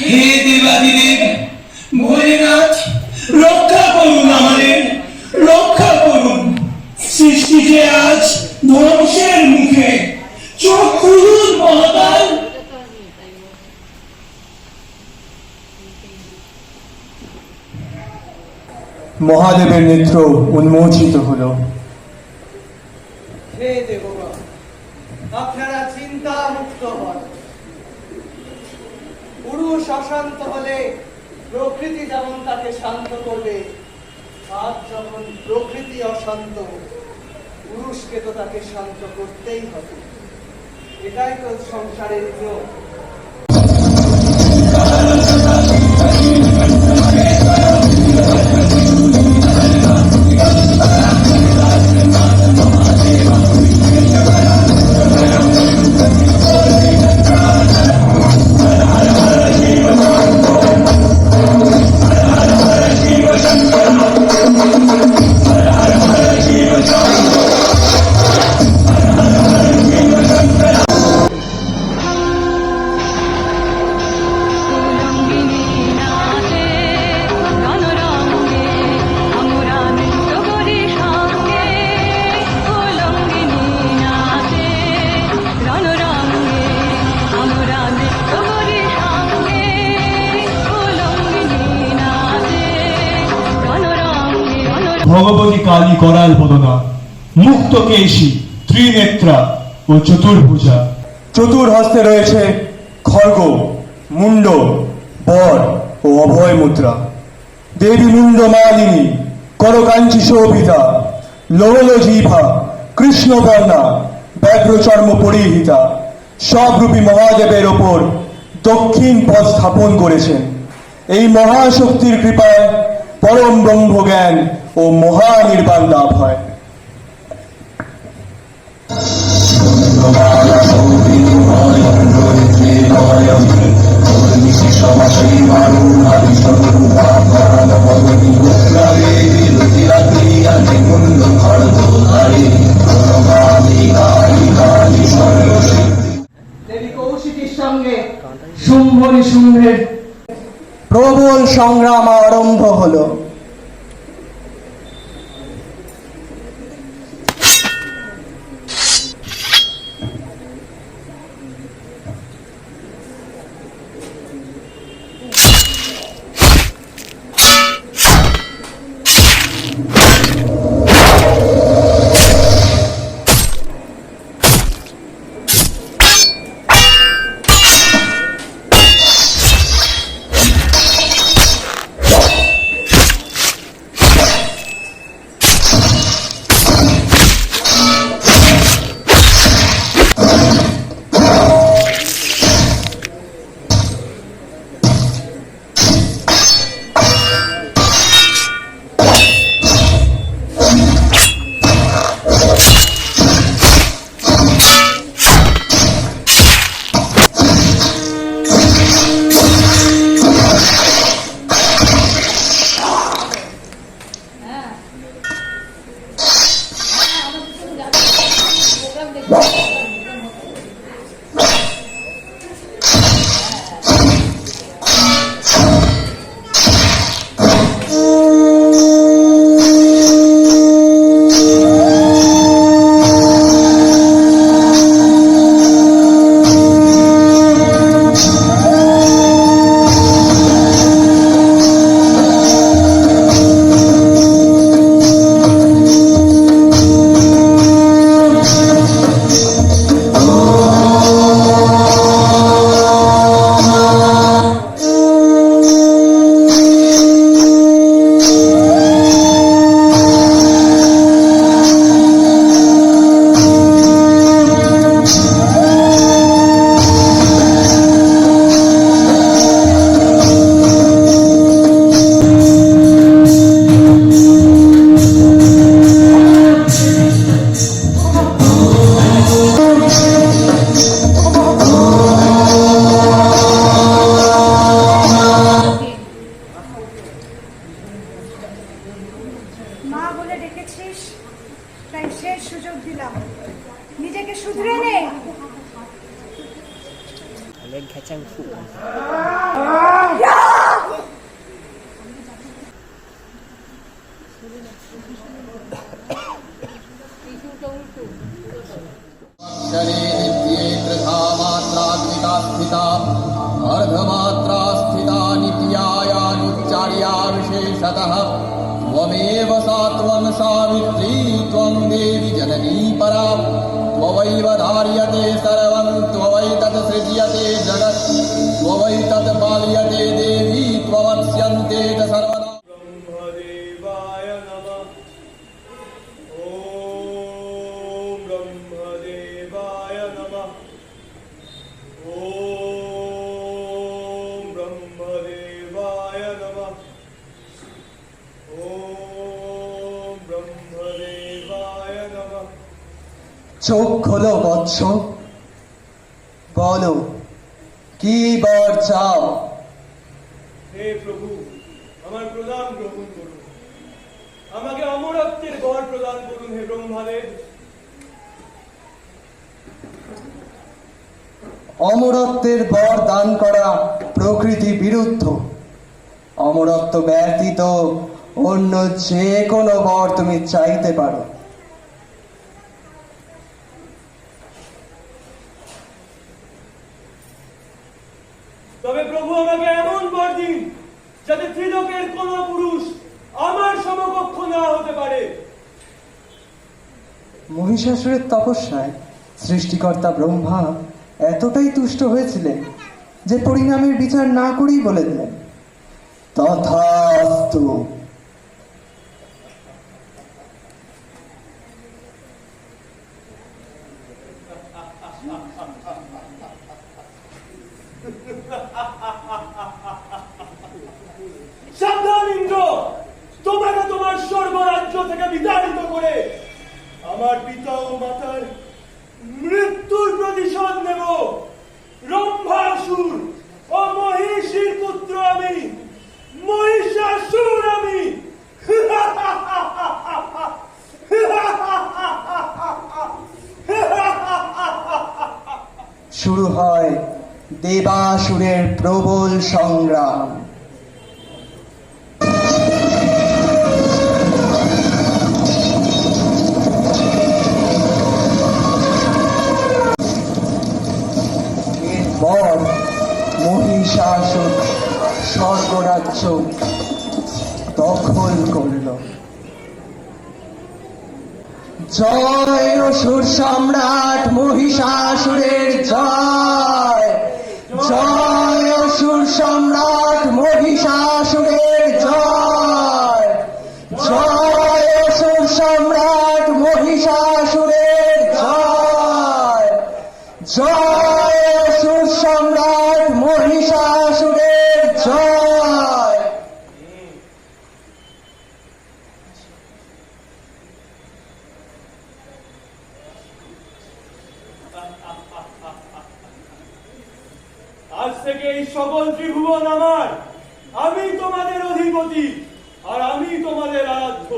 হে দেবাদিদেব ভোলেনাথ রক্ষা করুন আমাদের রক্ষা করুন। সৃষ্টি যে আজ ধ্বংসের মুখে চোখ খুলুন মহাকাল। মহাদেবের নেত্র উন্মোচিত হলো। হে দেবগণ আপনারা চিন্তা মুক্ত হন। পুরুষ অশান্ত হলে প্রকৃতি যেমন তাকে শান্ত করবে আর যখন প্রকৃতি অশান্ত, পুরুষকে তো তাকে শান্ত করতেই হবে। এটাই তো সংসারের নিয়ম কালী করাল বদনা। মুক্ত কেশী ত্রিনেত্রা ও চতুর্ভুজা। চতুর হস্তে রয়েছে খড়গ মুন্ড বর ও অভয় মুদ্রা দেবী মুন্ড মালিনী করকাঞ্চি শোভিতা লোহল জিভা কৃষ্ণবর্ণা, ব্যাঘ্রচর্ম পরিহিতা, সবরূপী মহাদেবের ওপর দক্ষিণ পথ স্থাপন করেছেন। এই মহাশক্তির কৃপায় পরম ব্রহ্মজ্ঞান ও মহানির্বাণ লাভ হয়। সঙ্গে প্রবল সংগ্রাম আরম্ভ হলো। सृज्यते जगत् त्ववैतत् पाल्यते देवी त्वमस्यन्ते च सर्वदा ब्रह्मदेवाय नमः ॐ ब्रह्मदेवाय नमः ॐ ब्रह्मदेवाय नमः ॐ ब्रह्मदेवाय नमः চোখ খোলো বৎস বলো কি বর চাও? হে প্রভু আমার প্রদান গ্রহণ করুন। আমাকে অমরত্বের বর প্রদান করুন হে ব্রহ্মাদেব। অমরত্বের বর দান করা প্রকৃতি বিরুদ্ধ। অমরত্ব ব্যতীত অন্য যে কোনো বর তুমি চাইতে পারো। তবে প্রভু, আমাকে এমন বর দিন যাতে ত্রিলোকের কোন পুরুষ আমার সমকক্ষ না হতে পারে। মহিষাসুরের তপস্যায় সৃষ্টিকর্তা ব্রহ্মা এতটাই তুষ্ট হয়েছিলেন যে পরিণামের বিচার না করেই বলে দিলেন। তথাস্তু। সাবধান, ইন্দ্র! তোমাকে তোমার স্বর্গরাজ্য থেকে বিতাড়িত করে আমার পিতা ও মাতার মৃত্যুর প্রতিশোধ নেব। রম্ভাসুর ও মহিষীর পুত্র আমি, মহিষাসুর আমি। শুরু হয় দেবাসুরের প্রবল সংগ্রাম। এরপর মহিষাসুর স্বর্গরাজ্য দখল করল। জয় অসুর সম্রাট মহিষাসুরের জয়! জয় অসুর সম্রাট মহিষাসুরের জয় জয় অসুর সম্রাট মহিষাসুরের জয় জয় অসুর সম্রাট মহিষাসুরের জয় আজ থেকে এই সকল ত্রিভুবন আমার। আমি তোমাদের অধিপতি আর আমি তোমাদের আরাধ্য।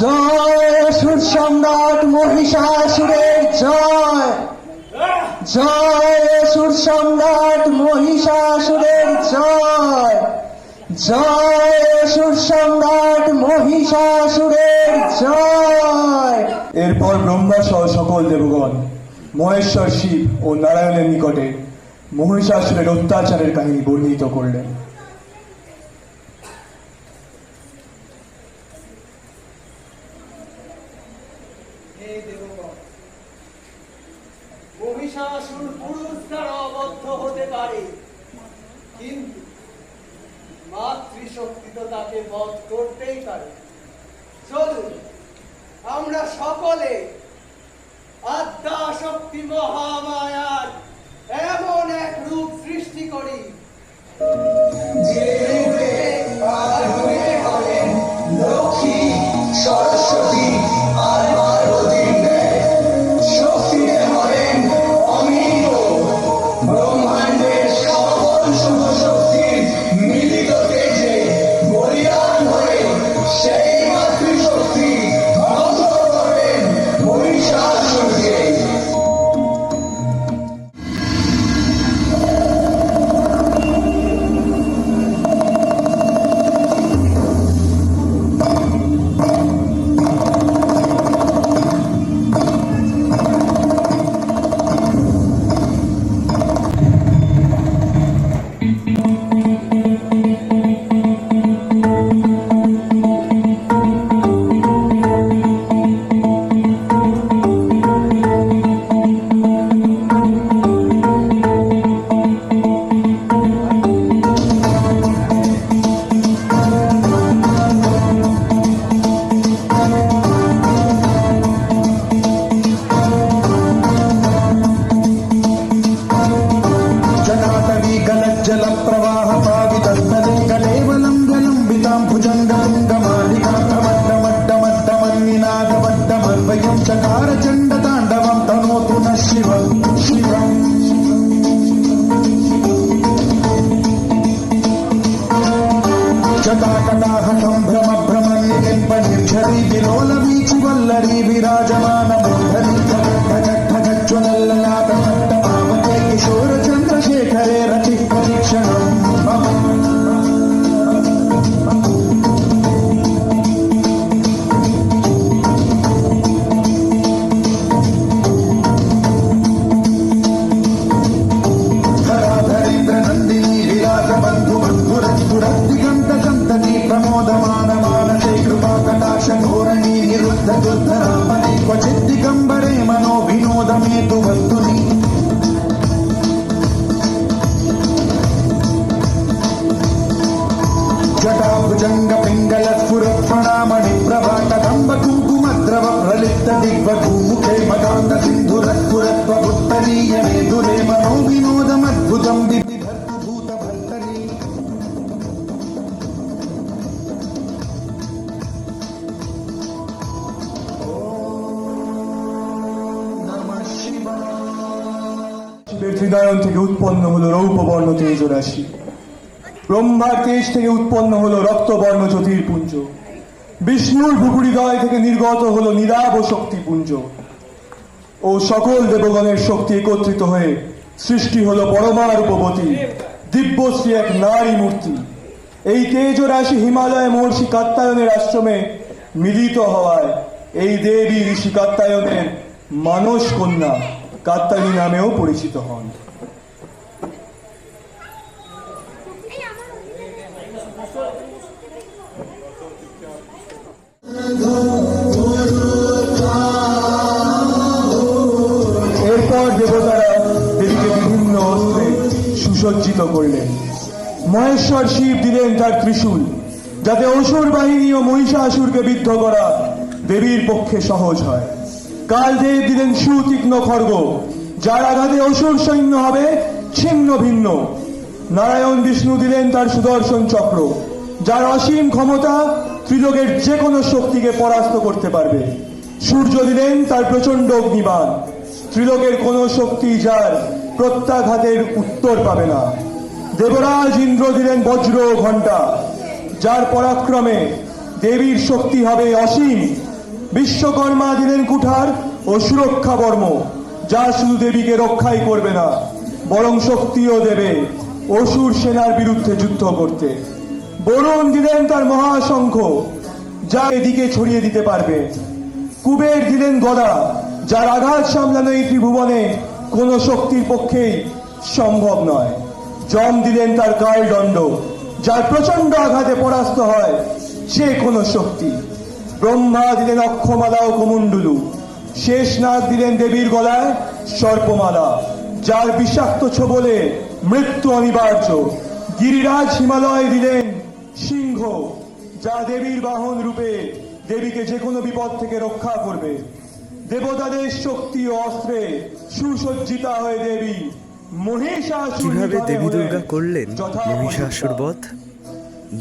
জয় অসুর সম্রাট মহিষাসুরের জয়। জয় অসুর সম্রাট মহিষাসুরের জয়। জয় অসুর সম্রাট মহিষাসুরের জয়। এরপর ব্রহ্মা সহ সকল দেবগণ। মহেশ্বর শিব ও নারায়ণের নিকটে মহিষাসুরের অত্যাচারের কাহিনী বর্ণিত করলেন। মহিষাসুর পুরুষ দ্বারা হতে পারে, কিন্তু মাতৃশক্তি তো তাকে বধ করতেই পারে। চলুন, আমরা সকলে আদ্যা শক্তি মহামায়ার এমন এক রূপ সৃষ্টি করি। লক্ষ্মী সরস্বতী। కటాహకంభ్రమ భ్రమణి కెంప నిర్ధరి విలోల వీచి వల్లరి విరాజమాన మూర్ధని হৃদয়ন থেকে উৎপন্ন হলো রৌপবর্ণ তেজ রাশি ব্রহ্মার তেজ থেকে উৎপন্ন হলো রক্তবর্ণ জ্যোতির্পুঞ্জ। বিষ্ণুর ভূপরিদয় থেকে নির্গত হলো নীলাভ শক্তিপুঞ্জ। ও সকল দেবগণের শক্তি একত্রিত হয়ে সৃষ্টি হলো পরমা রূপবতী দিব্যশ্রী এক নারী মূর্তি। এই তেজ রাশি হিমালয় মহর্ষি কাত্তায়নের আশ্রমে মিলিত হওয়ায় এই দেবী ঋষি কাত্তায়নের মানস কন্যা। কাত্তায়নী নামেও পরিচিত হন। এরপর দেবতারা দেবীকে বিভিন্ন অস্ত্রে সুসজ্জিত করলেন। মহেশ্বর শিব দিলেন তার ত্রিশূল, যাতে অসুর বাহিনী ও মহিষাসুরকে বিদ্ধ করা দেবীর পক্ষে সহজ হয়। কালদেব দিলেন সুতীক্ষ্ণ খর্গ যার আঘাতে অসুর সৈন্য হবে, ছিন্ন ভিন্ন। নারায়ণ বিষ্ণু দিলেন তার সুদর্শন চক্র, যার অসীম ক্ষমতা ত্রিলোকের যে কোনো শক্তিকে পরাস্ত করতে পারবে। সূর্য দিলেন তার প্রচণ্ড অগ্নিবাণ, ত্রিলোকের কোনো শক্তি যার প্রত্যাঘাতের উত্তর পাবে না। দেবরাজ ইন্দ্র দিলেন বজ্র ঘণ্টা, যার পরাক্রমে দেবীর শক্তি হবে অসীম। বিশ্বকর্মা দিলেন কুঠার ও সুরক্ষা বর্ম, যা শুধু দেবীকে রক্ষাই করবে না, বরং শক্তিও দেবে অসুর সেনার বিরুদ্ধে যুদ্ধ করতে। বরুণ দিলেন তার মহাশঙ্খ যা এদিকে ছড়িয়ে দিতে পারবে। কুবের দিলেন গদা, যার আঘাত সামলানো এই ত্রিভুবনে কোনো শক্তির পক্ষেই সম্ভব নয়। জম দিলেন তার কাল দণ্ড যার প্রচণ্ড আঘাতে পরাস্ত হয় যে কোনো শক্তি। ব্রহ্মা দিলেন অক্ষমালা ও কমণ্ডুলু। শেষ নাগ দিলেন দেবীর গলায় সর্পমালা যার বিষাক্ত ছোবলে মৃত্যু অনিবার্য। গিরিরাজ হিমালয় দিলেন সিংহ যা দেবীর বাহন রূপে দেবীকে যে কোনো বিপদ থেকে রক্ষা করবে। দেবতাদের শক্তি ও অস্ত্রে সুসজ্জিতা হয়ে দেবী কীভাবে দেবী দুর্গা করলেন মহিষাসুর বধ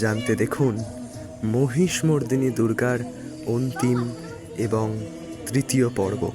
জানতে দেখুন মহিষমর্দিনী দুর্গার অন্তিম এবং তৃতীয় পর্ব।